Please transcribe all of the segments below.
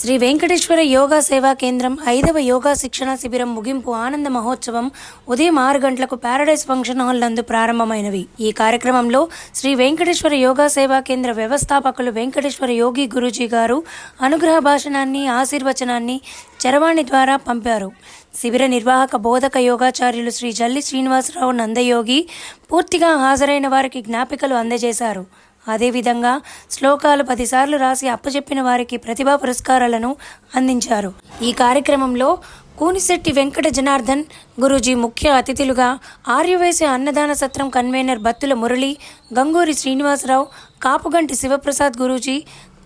శ్రీ వెంకటేశ్వర యోగా సేవా కేంద్రం ఐదవ యోగా శిక్షణ శిబిరం ముగింపు ఆనంద మహోత్సవం ఉదయం ఆరు గంటలకు ప్యారడైజ్ ఫంక్షన్ హాల్ నందు ప్రారంభమైనవి. ఈ కార్యక్రమంలో శ్రీ వెంకటేశ్వర యోగా సేవా కేంద్ర వ్యవస్థాపకులు వెంకటేశ్వర యోగి గురూజీ గారు అనుగ్రహ భాషణాన్ని ఆశీర్వచనాన్ని చరవాణి ద్వారా పంపారు. శిబిర నిర్వాహక బోధక యోగాచార్యులు శ్రీ జల్లి శ్రీనివాసరావు నందయోగి పూర్తిగా హాజరైన వారికి జ్ఞాపికలు అందజేశారు. అదేవిధంగా శ్లోకాలు పదిసార్లు రాసి అప్పచెప్పిన వారికి ప్రతిభా పురస్కారాలను అందించారు. ఈ కార్యక్రమంలో కూనిశెట్టి వెంకట జనార్దన్ గురూజీ ముఖ్య అతిథులుగా ఆర్యవేశ అన్నదాన సత్రం కన్వీనర్ బత్తుల మురళి గంగూరి శ్రీనివాసరావు కాపుగంటి శివప్రసాద్ గురూజీ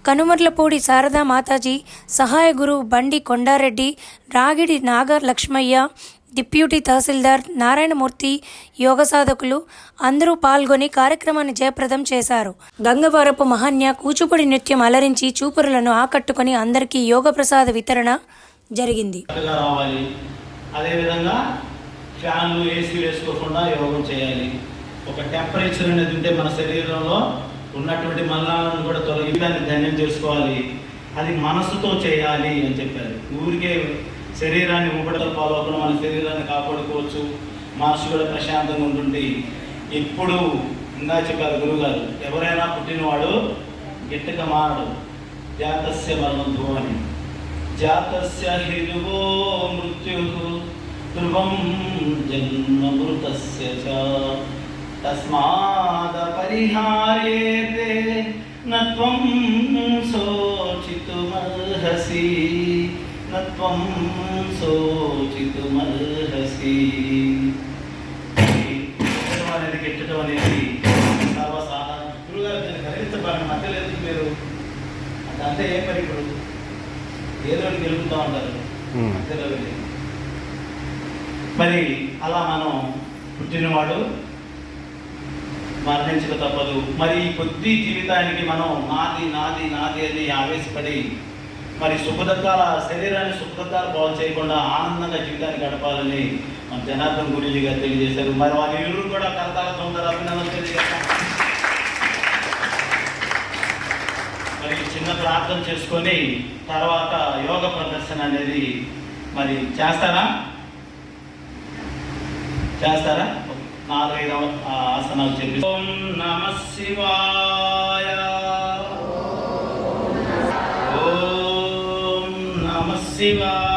కనుమర్లపూడి శారదా మాతాజీ సహాయ గురువు బండి కొండారెడ్డి రాగిడి నాగ లక్ష్మయ్య డిప్యూటీ తహసీల్దార్ నారాయణమూర్తి యోగ సాధకులు అందరూ పాల్గొని కార్యక్రమాన్ని జయప్రదం చేశారు. గంగవరపు మహాన్య కూచిపూడి నృత్యం అలరించి చూపురులను ఆకట్టుకొని అందరికీ యోగ ప్రసాద వితరణ జరిగింది. అదేవిధంగా ఫ్యాన్లు ఏసీ వేసుకోకుండా యోగం చేయాలి. ఒక టెంపరేచర్ అనేది ఉంటే మన శరీరంలో ఉన్నటువంటి మలినాలను కూడా తొలగి దాన్ని ధన్యం చేసుకోవాలి. అది మనసుతో చేయాలి అని చెప్పారు. ఊరికే శరీరాన్ని ఊపడతలు పాల్గొకుండా మన శరీరాన్ని కాపాడుకోవచ్చు. మనసు కూడా ప్రశాంతంగా ఉంటుంది ఇప్పుడు ఇందా చెప్పారు గురుగారు ఎవరైనా పుట్టినవాడు గిట్టక మారడు. జాతస్య మరణంతో అని. జాతస్య హిరువో మృత్యు ధ్రువం జన్మమృతస్య చ. తస్మాద పరిహార్యేతే నత్వం శోచితుమర్హసి. నత్వం శోచితుమర్హసి. అనేది గిట్టడం అనేది సర్వసాధారణ గురుగారు మధ్యలో ఎందుకు మీరు అంటే ఏం మరి ఇప్పుడు ఏదో గెలుపుతూ ఉంటారు. మధ్యలో. మరి అలా మనం పుట్టినవాడు మరణించక తప్పదు. మరి కొద్ది జీవితానికి మనం నాది నాది నాది అని ఆవేశపడి మరి సుఖదత్తాల శరీరాన్ని సుఖదత్తాలు బాగు చేయకుండా ఆనందంగా జీవితాన్ని గడపాలని మన జనార్దన్ గురూజీ గారు తెలియజేశారు. మరి వారి ఇరువురు కూడా కరతాల ఉంటారు అభినందనలు తెలియజేస్తాం. మరి చిన్న ప్రార్థన చేసుకొని తర్వాత యోగ ప్రదర్శన అనేది మరి చేస్తారా? చేస్తారా? నాలుగైదు ఆసనాలు చెప్పి ఓం నమ శివాయ ఓం నమ శివాయ